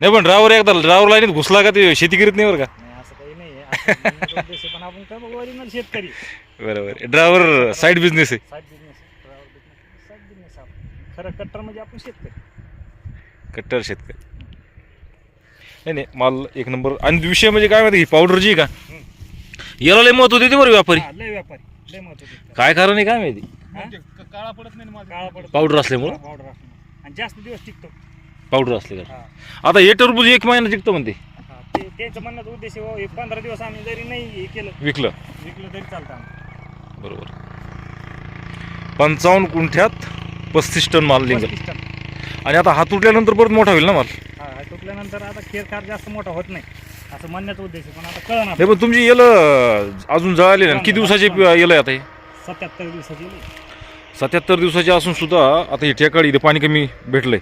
नाही पण ड्रायव्हर एकदा ड्रायव्हर लाईनीत घुसला का ते शेती करीत नाही बरं का? नाही असं काही नाही. आहे असं म्हणण्याचा उद्देश आहे, पण आपण काय बघू ओरिजिनल शेतकरी. बरोबर ड्रायव्हर साईड बिझनेस आहे. साईड बिझनेस साईड बिझनेस आपण खरं कट्टर म्हणजे आपण शेतकरी. कट्टर शेतकरी. नाही नाही माल एक नंबर. आणि विषय म्हणजे काय माहिती पावडर जी का? याला लय महत्त्व देते बरं व्यापारी. हा, लय व्यापारी लय महत्त्व काय कारण आहे काय माहिती? काळा पडत नाही माझा काळा पडत पावडर असल्यामुळं? पावडर असल्यामुळे. आणि जास्त दिवस टिकतो. पावडर असले का आता हे टरबूज एक महिना टिकतो म्हणते. हा ते त्यांचं म्हणण्याचा उद्देश आहे, हो, पंधरा दिवस आम्ही जरी नाही हे केलं विकलं. विकलं तरी चालतं आम्हाला. बरोबर. पंचावन्न गुंठ्यात पस्तीस टन माल निघेल. पस्तीस टन. आणि आता हा तुटल्यानंतर परत मोठा होईल ना माल? हा हा, तुटल्यानंतर आता खेळखार जास्त मोठा होत नाही. असं म्हणण्याचा उद्देश आहे पण आता कळणार नाही. पण तुमची येल अजून जळाली ना किती दिवसाची येल आहे आता हे? सत्याहत्तर दिवसाची. सत्याहत्तर दिवसाची असून सुद्धा आता हे टेकाडी इथे पाणी कमी भेटलंय.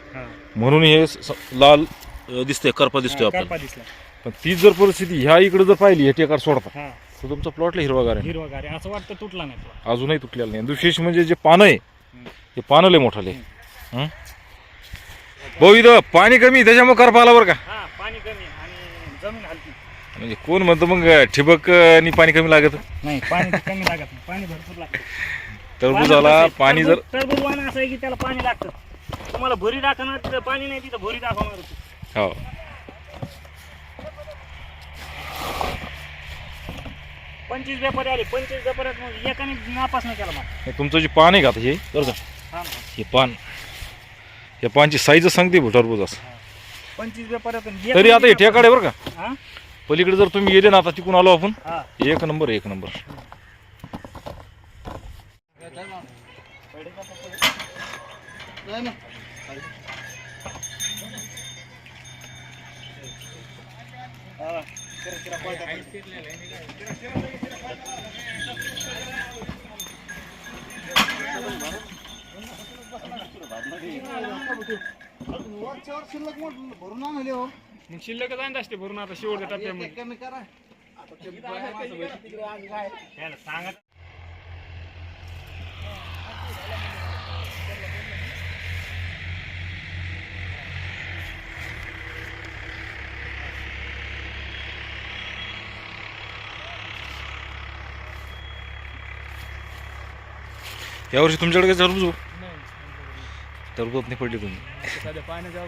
म्हणून हे स- लाल अ, दिसतंय करपा दिसतोय आपल्याला करपा दिसला. पण तीच जर परिस्थिती ह्या इकडे जर पाहिली हे टेकार सोडता हा. तर तुमचा प्लॉटला हिरवागार आहे. हिरवा गारे असं वाटतं तुटला नाही तुला अजूनही तुटलेला नाही. विशेष म्हणजे जे पानं आहे ते पानं लय मोठाले? भाऊ इथं पाणी कमी त्याच्यामुळे करपा आला बरं का? हा पाणी कमी आणि जमीन हलकी. म्हणजे कोण म्हणतं मग ठिबक आणि पाणी कमी लागत? नाही पाणी तर कमी लागत नाही. पाणी भरपूर लागतं. टरबूजाला पाणी जर टरबूज वाहन असं आहे की त्याला पाणी लागतं. तुम्हाला भुरी दाखवणार तिथं पाणी नाही तिथं भुरी दाखवणार. हो. पंचवीस व्यापारी आले पंचवीस व्यापाऱ्यात मग एकाने नापास नाही केला मला. हे तुमचं जे पान आहे का आता हे? बरं का? हा ना. हे पान या पानची साईज सांगते भाऊ टरबूज असं पंचवीस व्यापाऱ्यातून तरी आता हे आहे बरं का? हा? पलीकडे जर तुम्ही गेले ना आता तिकून आलो आपण. हा. एक नंबर एक नंबर. हा. मग शिल्लकच आहे ना असते भरून आता शेवटच्या टप्प्यामध्ये याला सांगा यावर्षी तुमच्याकडे काय टरबूज? टरबूज नाही पडली तुम्ही. पाण्याचा